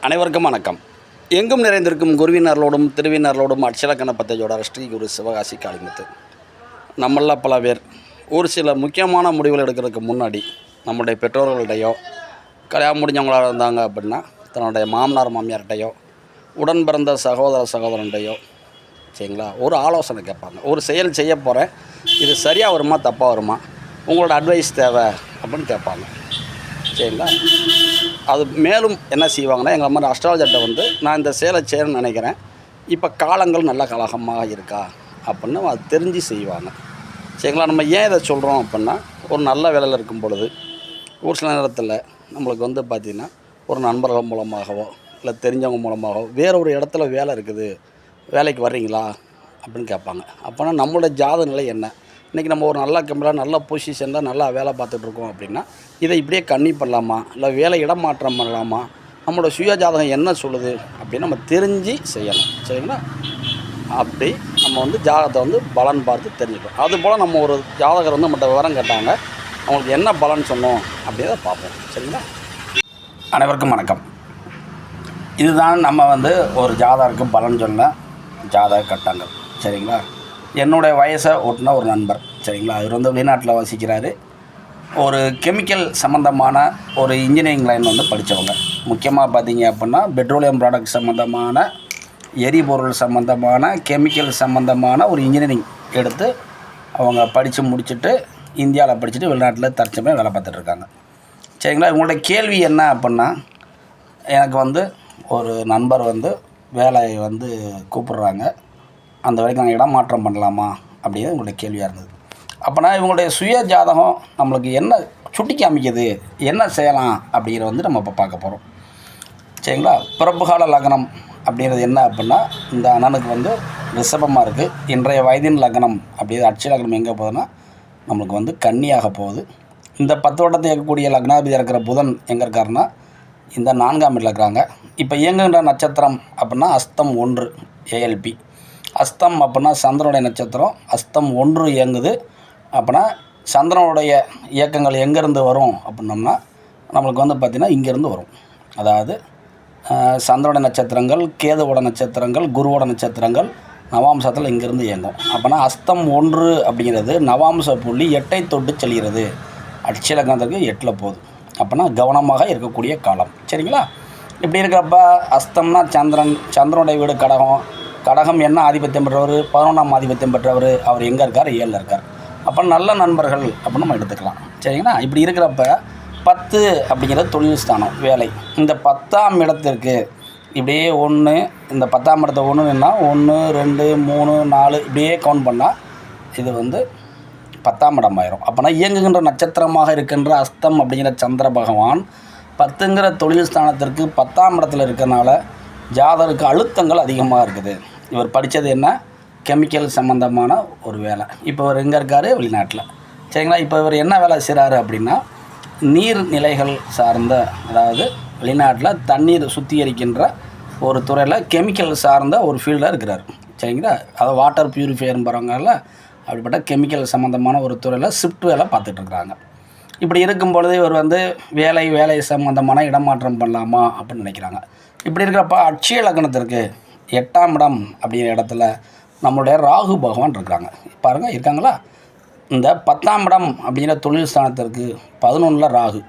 அனைவருக்கும் வணக்கம். எங்கும் நிறைந்திருக்கும் குருவினர்களோடும் திருவினர்களோடும் அட்சலக்கண பத்தையோட ஸ்ரீ குரு சிவகாசி காளிமுத்து. நம்மள பல பேர் ஒரு சில முக்கியமான முடிவுகள் எடுக்கிறதுக்கு முன்னாடி நம்முடைய பெற்றோர்கள்டையோ கல்யாணம் முடிஞ்சவங்களாக இருந்தாங்க அப்படின்னா தன்னுடைய மாமனார் மாமியார்கிட்டையோ உடன் பிறந்த சகோதர சகோதரன்டையோ சரிங்களா? ஒரு ஆலோசனை கேட்பாங்க. ஒரு செயல் செய்ய போகிறேன் இது சரியாக வருமா தப்பாக வருமா? உங்களோட அட்வைஸ் தேவை அப்படின்னு கேட்பாங்க. சரிங்களா? அது மேலும் என்ன செய்வாங்கன்னா எங்கள் மாதிரி அஸ்ட்ராலஜர்கிட்ட வந்து நான் இந்த சேலை செய்யணும்னு நினைக்கிறேன். இப்போ காலங்கள் நல்ல கலகமாக இருக்கா? அப்படின்னு அது தெரிஞ்சு செய்வாங்க. சரிங்களா? நம்ம ஏன் இதை சொல்கிறோம் அப்படின்னா ஒரு நல்ல வேலையில் இருக்கும் பொழுது ஒரு சில நேரத்தில் நம்மளுக்கு வந்து பார்த்திங்கன்னா ஒரு நண்பர்கள் மூலமாகவோ இல்லை தெரிஞ்சவங்க மூலமாகவோ வேற ஒரு இடத்துல வேலை இருக்குது வேலைக்கு வர்றீங்களா? அப்படின்னு கேட்பாங்க. அப்போனா நம்மளோட ஜாத நிலை என்ன? இன்றைக்கி நம்ம ஒரு நல்ல கம்பெனியில் நல்ல பொசிஷனில் நல்லா வேலை பார்த்துட்ருக்கோம் அப்படின்னா இதை இப்படியே கண்ணி பண்ணலாமா? இல்லை வேலை இடம் மாற்றம் பண்ணலாமா? நம்மளோட சுய ஜாதகம் என்ன சொல்லுது அப்படின்னு நம்ம தெரிஞ்சு செய்யணும். சரிங்களா? அப்படி நம்ம வந்து ஜாதகத்தை வந்து பலன் பார்த்து தெரிஞ்சுக்கணும். அதுபோல் நம்ம ஒரு ஜாதகர் வந்து நம்மகிட்ட விவரம் கேட்டாங்க. அவங்களுக்கு என்ன பலன் சொன்னோம் அப்படின்றத பார்ப்போம். சரிங்களா? அனைவருக்கும் வணக்கம். இதுதான் நம்ம வந்து ஒரு ஜாதகருக்கு பலன் சொன்ன ஜாதக கட்டங்கள். சரிங்களா? என்னுடைய வயசை ஒட்டின ஒரு நண்பர். சரிங்களா? அவர் வந்து வெளிநாட்டில் வசிக்கிறாரு. ஒரு கெமிக்கல் சம்மந்தமான ஒரு இன்ஜினியரிங் லைன் வந்து படித்தவங்க முக்கியமாக பார்த்தீங்க அப்படின்னா பெட்ரோலியம் ப்ராடக்ட் சம்மந்தமான எரிபொருள் சம்மந்தமான கெமிக்கல் சம்மந்தமான ஒரு இன்ஜினியரிங் எடுத்து அவங்க படித்து முடிச்சுட்டு இந்தியாவில் படிச்சுட்டு வெளிநாட்டில் தற்சமயம் வேலை பார்த்துட்ருக்காங்க சரிங்களா? இவங்களோட கேள்வி என்ன அப்படின்னா எனக்கு வந்து ஒரு நண்பர் வந்து வேலையை வந்து கூப்பிடுறாங்க. அந்த வரைக்கும் நாங்கள் இடம் மாற்றம் பண்ணலாமா அப்படிங்கிறது உங்களுடைய கேள்வியாக இருந்தது. அப்போனா இவங்களுடைய சுய ஜாதகம் நம்மளுக்கு என்ன சுட்டி காமிக்குது என்ன செய்யலாம் அப்படிங்கிறத வந்து நம்ம இப்போ பார்க்க போகிறோம் சரிங்களா? பிறப்புகால லக்னம் அப்படிங்கிறது என்ன அப்படின்னா இந்த அண்ணனுக்கு வந்து ரிஷபமாக இருக்குது இன்றைய வயதின் லக்னம் அப்படிங்கிறது அட்சய லக்னம் எங்கே போகுதுன்னா நம்மளுக்கு வந்து கன்னியாக போகுது. இந்த பத்து வட்டத்தை இயக்கக்கூடிய லக்னாதிபதியாக இருக்கிற புதன் எங்கே இருக்காருன்னா இந்த நான்காம் வீட்டில் இருக்கிறாங்க. இப்போ இயங்குகின்ற நட்சத்திரம் அப்படின்னா அஸ்தம் ஒன்று ஏஎல்பி. அஸ்தம் அப்படின்னா சந்திரனுடைய நட்சத்திரம். அஸ்தம் ஒன்று இயங்குது. அப்படின்னா சந்திரனுடைய இயக்கங்கள் எங்கேருந்து வரும் அப்படின்னோம்னா நம்மளுக்கு வந்து பார்த்திங்கன்னா இங்கேருந்து வரும். அதாவது சந்திரனுடைய நட்சத்திரங்கள் கேதுவோட நட்சத்திரங்கள் குருவோட நட்சத்திரங்கள் நவாம்சத்தில் இங்கேருந்து இயங்கும். அப்போனா அஸ்தம் ஒன்று அப்படிங்கிறது நவாம்ச புள்ளி எட்டை தொட்டு செல்கிறது. அட்சலக்கணத்துக்கு எட்டில் போகுது. அப்போனா கவனமாக இருக்கக்கூடிய காலம். சரிங்களா? இப்படி இருக்கிறப்ப அஸ்தம்னா சந்திரன் சந்திரனுடைய வீடு கடகம் கடகம் என்ன ஆதிபத்தியம் பெற்றவர்? பதினொன்றாம் ஆதிபத்தியம் பெற்றவர் அவர் எங்கே இருக்கார்? ஏழில் இருக்கார். அப்போ நல்ல நண்பர்கள் அப்படின்னு நம்ம எடுத்துக்கலாம். சரிங்களா? இப்படி இருக்கிறப்ப பத்து அப்படிங்கிறது தொழில் ஸ்தானம் வேலை. இந்த பத்தாம் இடத்திற்கு இப்படியே ஒன்று இந்த பத்தாம் இடத்த ஒன்றுன்னா ஒன்று ரெண்டு மூணு நாலு இப்படியே கவுண்ட் பண்ணால் இது வந்து பத்தாம் இடம் ஆயிரும் அப்போனா இயங்குகின்ற நட்சத்திரமாக இருக்கின்ற அஸ்தம் அப்படிங்கிற சந்திர பகவான் பத்துங்கிற தொழில் ஸ்தானத்திற்கு பத்தாம் இடத்துல இருக்கிறனால ஜாதருக்கு அழுத்தங்கள் அதிகமாக இருக்குது. இவர் படித்தது என்ன? கெமிக்கல் சம்மந்தமான ஒரு வேலை. இப்போ இவர் எங்கே இருக்கார்? வெளிநாட்டில். சரிங்களா? இப்போ இவர் என்ன வேலை செய்கிறாரு அப்படின்னா நீர்நிலைகள் சார்ந்த அதாவது வெளிநாட்டில் தண்ணீர் சுத்திகரிக்கின்ற ஒரு துறையில் கெமிக்கல் சார்ந்த ஒரு ஃபீல்டாக இருக்கிறார். சரிங்களா? அதாவது வாட்டர் பியூரிஃபையர்ன்றவங்கல்ல அப்படிப்பட்ட கெமிக்கல் சம்மந்தமான ஒரு துறையில் ஷிஃப்ட் வேலை பார்த்துட்ருக்குறாங்க இப்படி இருக்கும் பொழுது இவர் வந்து வேலை வேலை சம்மந்தமான இடமாற்றம் பண்ணலாமா அப்படின்னு நினைக்கிறாங்க. இப்படி இருக்கிறப்ப அட்சய லக்னத்திற்கு எட்டாம் இடம் அப்படிங்கிற இடத்துல நம்மளுடைய ராகு பகவான் இருக்கிறாங்க பாருங்கள் இருக்காங்களா? இந்த பத்தாம் இடம் அப்படிங்கிற தொழில் ஸ்தானத்திற்கு பதினொன்றில் ராகு.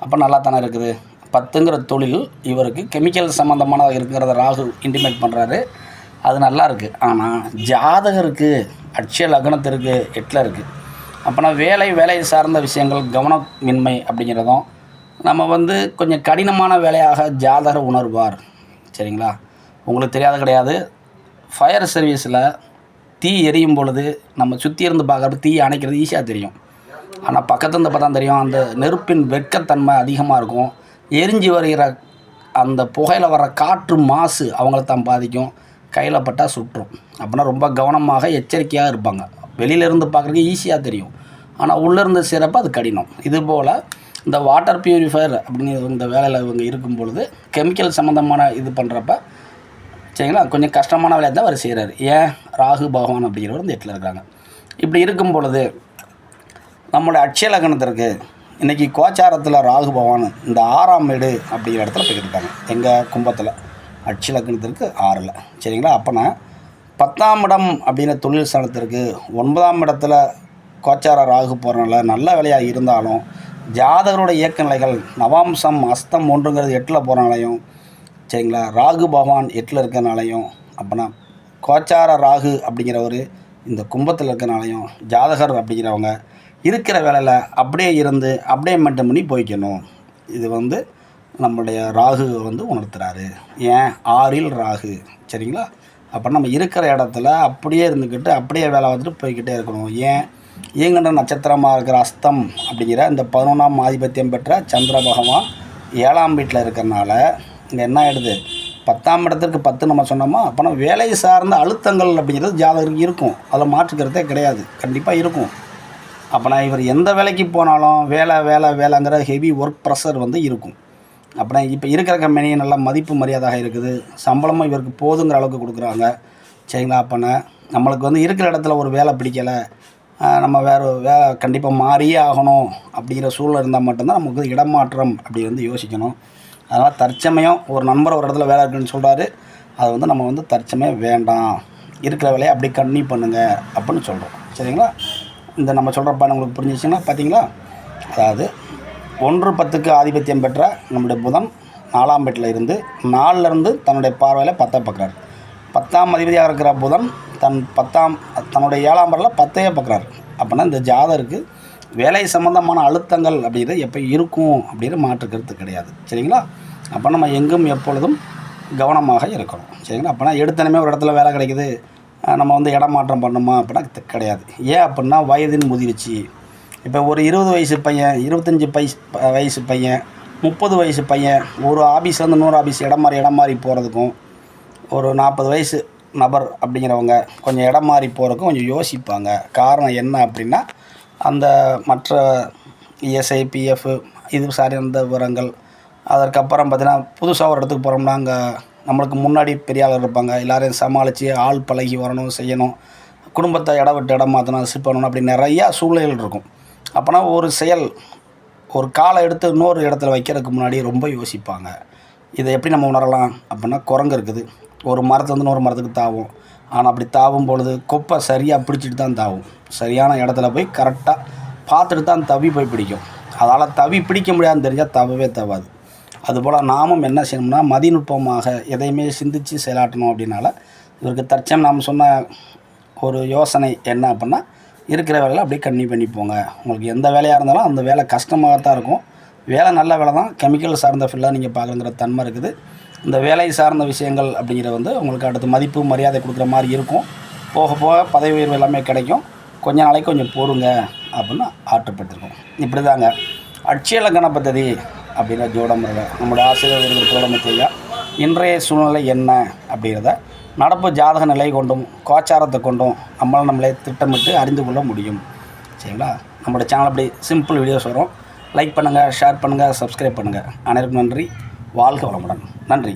அப்போ நல்லா தானே இருக்குது? பத்துங்கிற தொழில் இவருக்கு கெமிக்கல் சம்மந்தமான இருக்கிறத ராகு இன்டிமேட் பண்ணுறாரு அது நல்லா இருக்குது ஆனால் ஜாதகருக்கு அட்சய லக்னத்திற்கு எட்டில் இருக்குது அப்போனா வேலை வேலை சார்ந்த விஷயங்கள் கவனமின்மை அப்படிங்கிறதும் நம்ம வந்து கொஞ்சம் கடினமான வேலையாக ஜாதகர் உணர்வார். சரிங்களா? உங்களுக்கு தெரியாத கிடையாது. ஃபயர் சர்வீஸில் தீ எரியும் பொழுது நம்ம சுற்றி இருந்து பார்க்குறது தீ அணைக்கிறது ஈஸியாக தெரியும். ஆனால் பக்கத்துலேருந்து பார்த்தா தெரியும் அந்த நெருப்பின் வெட்கத்தன்மை அதிகமாக இருக்கும். எரிஞ்சு வருகிற அந்த புகையில் வர காற்று மாசு அவங்கள தான் பாதிக்கும். கையில் பட்டால் சுற்றும். அப்படின்னா ரொம்ப கவனமாக எச்சரிக்கையாக இருப்பாங்க. வெளியிலேருந்து பார்க்குறதுக்கு ஈஸியாக தெரியும். ஆனால் உள்ளேருந்து சிறப்பு அது கடினம். இதுபோல் இந்த வாட்டர் பியூரிஃபையர் அப்படிங்கிற இந்த வேலையில் இவங்க இருக்கும் பொழுது கெமிக்கல் சம்மந்தமான இது பண்ணுறப்ப சரிங்களா? கொஞ்சம் கஷ்டமான வேலையை தான் அவர் செய்கிறார் ஏன்? ராகு பகவான் அப்படிங்கிறவர் இந்த எட்டில் இருக்காங்க. இப்படி இருக்கும் பொழுது நம்மளோட அட்சய லக்னத்திற்கு இன்றைக்கி கோச்சாரத்தில் ராகு பகவான் இந்த ஆறாம் வீடு அப்படிங்கிற இடத்துல போயிருக்காங்க எங்கள் கும்பத்தில்? அட்சய லக்னத்திற்கு ஆறில். சரிங்களா? அப்போனா பத்தாம் இடம் அப்படிங்கிற தொழில் ஸ்தானத்திற்கு ஒன்பதாம் இடத்துல கோச்சார ராகு போகிறனால நல்ல வேலையாக இருந்தாலும் ஜாதகரோட இயக்க நிலைகள் நவாம்சம் அஸ்தம் ஒன்றுங்கிறது எட்டில் போகிறனாலையும் சரிங்களா? ராகு பகவான் எட்டில் இருக்கிறனாலையும் அப்போனா கோச்சார ராகு அப்படிங்கிறவர் இந்த கும்பத்தில் இருக்கிறனாலையும் ஜாதகர் அப்படிங்கிறவங்க இருக்கிற வேலையில் அப்படியே இருந்து அப்படியே மெயின்டைன் பண்ணி போய்க்கணும். இது வந்து நம்மளுடைய ராகு வந்து உணர்த்துறாரு. ஏன்? ஆறில் ராகு. சரிங்களா? அப்போ நம்ம இருக்கிற இடத்துல அப்படியே இருந்துக்கிட்டு அப்படியே வேலை பார்த்துட்டு போய்க்கிட்டே இருக்கணும். ஏன்? இயங்குன்ற நட்சத்திரமாக இருக்கிற அஸ்தம் அப்படிங்கிற இந்த பதினொன்றாம் ஆதிபத்தியம் பெற்ற சந்திர பகவான் ஏழாம் வீட்டில் இருக்கிறனால இங்கே என்ன ஆகிடுது பத்தாம் இடத்திற்கு பத்து நம்ம சொன்னோமா? அப்போனா வேலை சார்ந்த அழுத்தங்கள் அப்படிங்கிறது ஜாதகருக்கு இருக்கும். அதில் மாற்றுக்கிறதே கிடையாது. கண்டிப்பாக இருக்கும். அப்போனா இவர் எந்த வேலைக்கு போனாலும் வேலை வேலை வேலைங்கிற ஹெவி ஒர்க் ப்ரெஷர் வந்து இருக்கும். அப்படின்னா இப்போ இருக்கிற கம்பெனி நல்லா மதிப்பு மரியாதையாக இருக்குது. சம்பளமும் இவருக்கு போதுங்கிற அளவுக்கு கொடுக்குறாங்க. சரிங்களா? அப்போனா நம்மளுக்கு வந்து இருக்கிற இடத்துல ஒரு வேலை பிடிக்கலை. நம்ம வேறு வேலை கண்டிப்பாக மாறியே ஆகணும் அப்படிங்கிற சூழல் இருந்தால் மட்டும்தான் நமக்கு இடமாற்றம் அப்படி வந்து யோசிக்கணும். அதனால் தற்சமயம் ஒரு நண்பர் ஒரு இடத்துல வேலை இருக்குன்னு சொல்கிறாரு அது வந்து நம்ம வந்து தற்சமயம் வேண்டாம். இருக்கிற வேலையை அப்படி கன்னியூ பண்ணுங்கள் அப்படின்னு சொல்கிறோம் சரிங்களா? இந்த நம்ம சொல்கிற பாடம் உங்களுக்கு புரிஞ்சிச்சுன்னா பார்த்தீங்களா அதாவது ஒன்று பத்துக்கு ஆதிபத்தியம் பெற்ற நம்முடைய புதன் நாலாம் வீட்டில் இருந்து நாலுலேருந்து தன்னுடைய பார்வையில் பத்தை பார்க்குறாரு பத்தாம் அதிபதியாக இருக்கிற புதன் தன் பத்தாம் தன்னுடைய ஏழாம் வீட்டில் பத்தையே பார்க்குறாரு அப்படின்னா இந்த ஜாதருக்கு வேலை சம்மந்தமான அழுத்தங்கள் அப்படிங்கிறது எப்போ இருக்கும் அப்படின்னு மாற்று கருத்து கிடையாது. சரிங்களா? அப்போ நம்ம எங்கும் எப்பொழுதும் கவனமாக இருக்கணும். சரிங்களா? அப்போனா எடுத்தனமே ஒரு இடத்துல வேலை கிடைக்குது. நம்ம வந்து இடமாற்றம் பண்ணுமா? அப்படின்னா கிடையாது. ஏன் அப்படின்னா வயதின் முதிர்ச்சி. இப்போ ஒரு இருபது வயசு பையன் இருபத்தஞ்சி பைஸ் வயசு பையன் முப்பது வயசு பையன் ஒரு ஆஃபீஸ்லேருந்து நூறு ஆஃபீஸ் ஆபீஸ் இடம் மாறி இடம் மாறி போகிறதுக்கும் ஒரு நாற்பது வயசு நபர் அப்படிங்கிறவங்க கொஞ்சம் இடம் மாறி போகிறதுக்கும் கொஞ்சம் யோசிப்பாங்க. காரணம் என்ன அப்படின்னா அந்த மற்ற இஎஸ்ஐ பிஎஃப் இது சார்ந்த விவரங்கள். அதற்கப்புறம் பார்த்திங்கன்னா புதுசாக ஒரு இடத்துக்கு போகிறோம்னா அங்கே நம்மளுக்கு முன்னாடி பெரிய ஆள் இருப்பாங்க. எல்லாரையும் சமாளித்து ஆள் பழகி வரணும் செய்யணும். குடும்பத்தை இடம் விட்டு இடம் மாற்றணும் ஷிஃப்ட் பண்ணணும் அப்படி நிறையா சூழ்நிலைகள் இருக்கும். அப்போனா ஒரு செயல் ஒரு காலை எடுத்து இன்னொரு இடத்துல வைக்கிறதுக்கு முன்னாடி ரொம்ப யோசிப்பாங்க. இதை எப்படி நம்ம உணரலாம்? அப்படின்னா குரங்கு இருக்குது. ஒரு மரத்துல வந்து இன்னொரு மரத்துக்கு தாவும். ஆனால் அப்படி தாவும் பொழுது கொப்பை சரியாக பிடிச்சிட்டு தான் தாவும். சரியான இடத்துல போய் கரெக்டாக பார்த்துட்டு தான் தவி போய் பிடிக்கும். அதால் தவி பிடிக்க முடியாதுன்னு தெரிஞ்சால் தவவே தவாது. அதுபோல் நாமும் என்ன செய்யணும்னா மதிநுட்பமாக எதையுமே சிந்தித்து செயலாட்டணும் அப்படின்னால இவருக்கு தற்சம் நாம் சொன்ன ஒரு யோசனை என்ன அப்படின்னா இருக்கிற வேலையில் அப்படியே கண்ணி பண்ணி போங்க உங்களுக்கு எந்த வேலையாக இருந்தாலும் அந்த வேலை கஷ்டமாக தான் இருக்கும். வேலை நல்ல வேலை தான். கெமிக்கல் சார்ந்த ஃபீல்டாக நீங்கள் பார்க்குறங்கிற தன்மை இருக்குது. இந்த வேலை சார்ந்த விஷயங்கள் அப்படிங்கிறது வந்து உங்களுக்கு அடுத்து மதிப்பு மரியாதை கொடுக்குற மாதிரி இருக்கும். போக போக பதவி உயர்வு எல்லாமே கிடைக்கும். கொஞ்ச நாளைக்கு கொஞ்சம் போருங்க அப்படின்னு ஆற்றுப்பட்டிருக்கோம் இப்படி தாங்க அட்சய கணபதி அப்படிங்கிற ஜோடமுறையில் நம்முடைய ஆசிரியர் இருக்கிற இன்றைய சூழ்நிலை என்ன அப்படிங்கிறத நடப்பு ஜாதக நிலை கொண்டும் கோச்சாரத்தை கொண்டும் நம்மளால் நம்மளே திட்டமிட்டு அறிந்து கொள்ள முடியும். சரிங்களா? நம்மளோட சேனல் அப்படி சிம்பிள் வீடியோஸ் வரும். லைக் பண்ணுங்கள் ஷேர் பண்ணுங்கள் சப்ஸ்கிரைப் பண்ணுங்கள் அனைவருக்கும் நன்றி. வாழ்க வளமுடன். நன்றி.